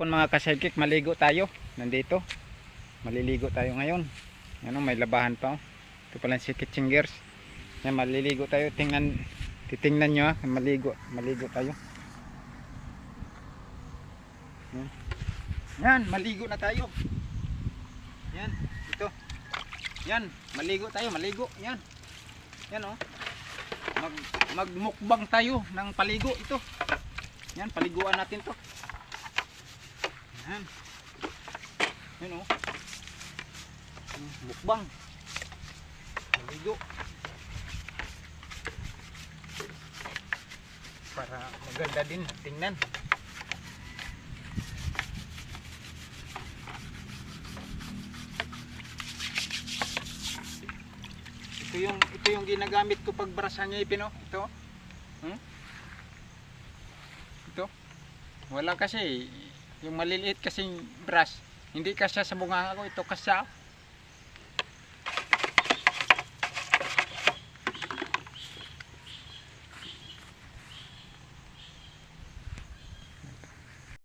Po mga kasidkik, maligo tayo. Nandito. Maliligo tayo ngayon. Ano, may labahan pa. Oh. Ito pala si Kitchen Gears. Yan, maliligo tayo. Tingnan, titingnan nyo ha. Maligo, maligo tayo. Yan. Yan, maligo na tayo. Yan, ito. Yan, maligo tayo, maligo. Yan. Yan oh. Mag, magmukbang tayo ng paligo ito. Yan, paliguan natin to. Yan. Yan oh. Hmm, Mukbang. Maligo. Para maganda din tingnan. Ito yung ito yung ginagamit ko pag brasa ngipin oh. Ito. Hmm? Ito. Wala kasi yung maliliit kasing brush. Hindi kasya sa bunga ko ito kasya.